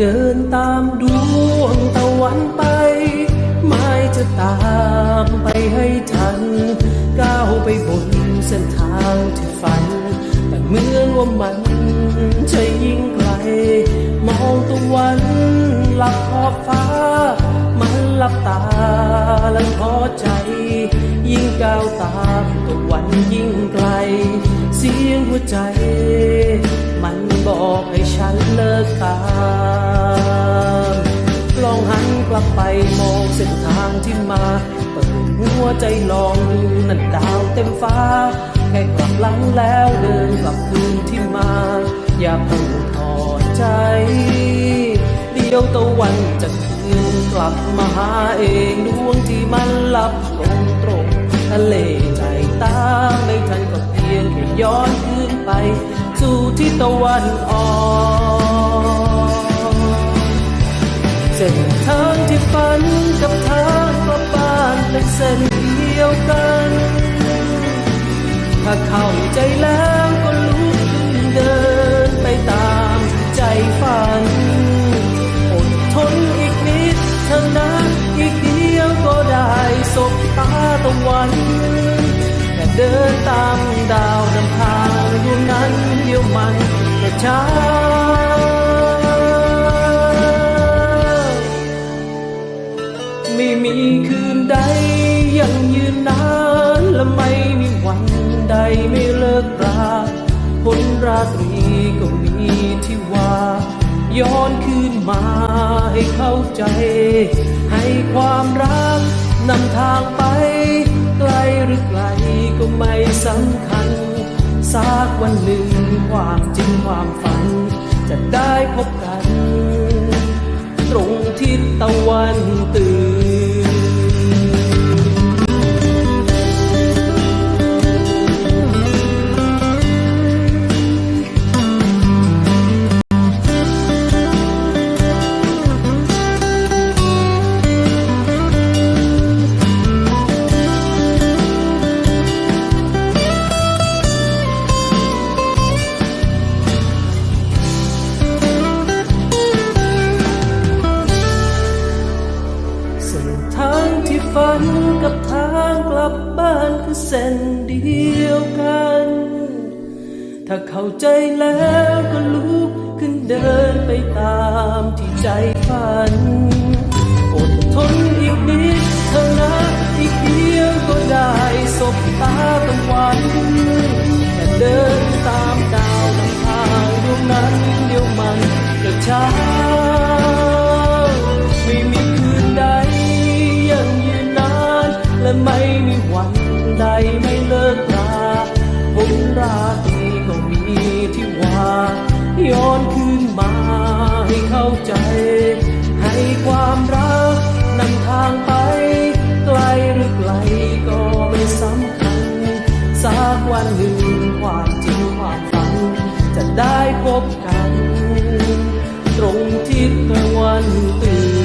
เดินตามดวงตะวันไป ไม่จะตามไปให้ทัน ก้าวไปบนเส้นทางที่ฝัน แต่เหมือนว่ามันจะยิ่งไกล มองตะวันหลับขอบฟ้า มันหลับตาและท้อใจ ยิ่งก้าวตามตะวันยิ่งไกล เสียงหัวใจ มันบอกให้ฉันเลิกตาม ลับไปมองเส้นทางที่มา เปิดหัวใจลองดูนั่นดาวเต็มฟ้า แค่กลับหลังแล้วเดินกลับคืนที่มา อย่าเพิ่งถอดใจ เดียวตะวันจะคืนกลับมาหาเองดวงที่มันหลับลงตรงทะเลใจตาไม่ทันก็เพียงแค่ย้อนคืนไป สู่ที่ตะวันออก ส้นทางที่ฝันกับทางกลับบ้านเป็นเส้นเดียวกัน ถ้าเข้าใจแล้วก็ลุกขึ้นเดินไปตามใจฝัน อดทนอีกนิดเท่านั้นอีกเดียวก็ได้สบตาตะวันแค่เดินตามดาวนำทางดวงนั้นเดียวมันก็ช้า ราตรีก็มีที่ว่า ย้อนคืนมาให้เข้าใจ ให้ความรักนำทางไป ไกลหรือไกลก็ไม่สำคัญสักวันหนึ่งความจริงความฝัน จะได้พบกัน ตรงทิศตะวันตื่น บ้านคือเส้นเดียวกัน ถ้าเข้าใจแล้วก็ลุกขึ้นเดินไปตามที่ใจฝัน อดทนอีกนิดเท่านั้นอีกเดียวก็ได้สบตาตะวันแค่เดินตามดาวนำทางดวงนั้นเดียวมันก็ช้าไราตรีก็มีที่ว่าย้อนคืนมาให้เข้าใจ ให้ความรักนำทางไป ไกลหรือไกลก็ไม่สำคัญ สักวันหนึ่งความจริงความฝัน จะได้พบกัน ตรงทิศตะวันตื่น